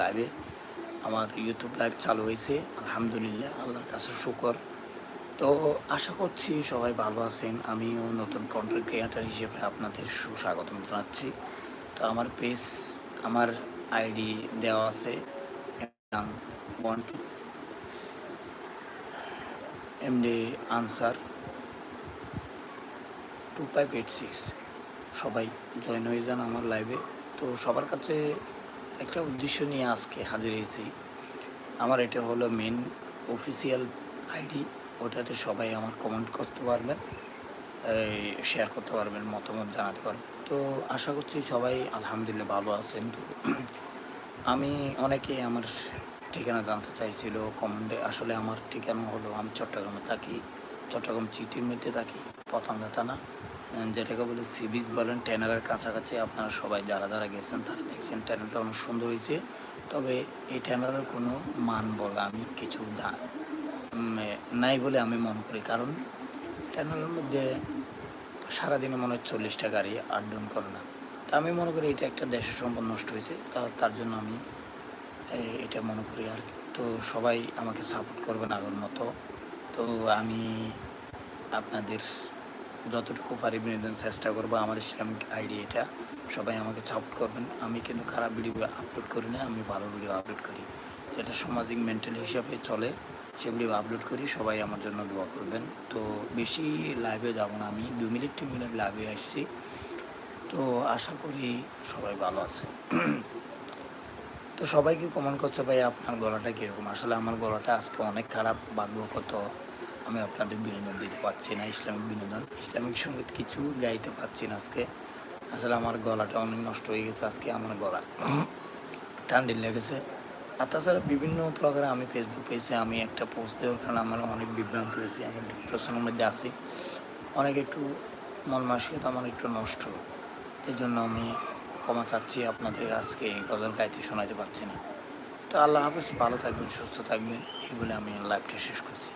লাইভে আমার YouTube live চালু হয়েছে। আলহামদুলিল্লাহ, আল্লাহর কাছে শুকর। তো আশা করছি সবাই ভালো আছেন। আমিও নতুন কন্টেন্ট ক্রিয়েটার হিসেবে আপনাদের সুস্বাগতম জানাচ্ছি। তো আমার পেজ আমার আইডি দেওয়া আছে one two MD Ansar two five eight six সবাই জয়েন হয়ে যান আমার লাইভে তো সবার কাছে একটা উদ্দেশ্য নিয়ে আজকে হাজির হয়েছি। আমার এটা হলো মেন অফিসিয়াল আইডি ওটাতে সবাই আমার কমেন্ট করতে পারবেন শেয়ার করতে পারবেন, মতামত জানাতে পারবেন। তো আশা করছি সবাই আলহামদুলিল্লাহ ভালো আছেন। তো আমি অনেকে আমার ঠিকানা জানতে চাইছিল কমেন্টে আসলে আমার ঠিকানা হলো, আমি চট্টগ্রামে থাকি, চট্টগ্রাম চিটির মধ্যে থাকি, পতঙ্গা থানা। যেটাকে বলে সি বিচ বলেন ট্যানারের কাছাকাছি আপনারা সবাই যারা যারা গেছেন, তারা দেখছেন ট্যানারটা অনেক সুন্দর হয়েছে। তবে এই ট্যানারের কোনো মান বলে আমি কিছু যা নাই বলে আমি মনে করি। কারণ ট্যানারের মধ্যে সারাদিনে মনে হয় চল্লিশটা গাড়ি আপ ডাউন করে না। তা আমি মনে করি এটা একটা দেশের সম্পদ নষ্ট হয়েছে। তা, তার জন্য আমি এটা মনে করি আর তো সবাই আমাকে সাপোর্ট করবেন আগের মতো। তো আমি আপনাদের যতটুকু পারি বিনোদন চেষ্টা করব, আমার ইসলামিক আইডি এটা। সবাই আমাকে সাপোর্ট করবেন। আমি কিন্তু খারাপ ভিডিও আপলোড করি না, আমি ভালো ভিডিও আপলোড করি। যেটা সামাজিক মেন্টাল হিসাবে চলে সেগুলি আপলোড করি, সবাই আমার জন্য দোয়া করবেন। তো বেশি লাইভে যাব না আমি, দু মিনিট, তিন মিনিট লাইভে আসছি। তো আশা করি সবাই ভালো আছে। তো সবাইকে কমেন্ট করছে ভাই, আপনার গলাটা কীরকম? আসলে আমার গলাটা আজকে অনেক খারাপ, ভাগ্যগত। আমি আপনাদের বিনোদন দিতে পারছি না, ইসলামিক বিনোদন। ইসলামিক সংগীত কিছু গাইতে পারছি না আজকে। আসলে আমার গলাটা অনেক নষ্ট হয়ে গেছে আজকে আমার গলা। ঠান্ডিল লেগেছে। আর তাছাড়া বিভিন্ন প্রকারে আমি ফেসবুক পেজে আমি একটা পোস্ট দেওয়ার কারণে আমার অনেক বিভ্রান্ত হয়েছি, আমি ডিপ্রেশনের মধ্যে আছি। অনেক একটু মন মানসিকতা আমার একটু নষ্ট। এই জন্য আমি ক্ষমা চাচ্ছি, আপনাদের আজকে এই গজল গাইতে শোনাতে পারছি না। তো আল্লাহ হাফেজ, ভালো থাকবেন, সুস্থ থাকবেন এই বলে আমি লাইভটা শেষ করছি।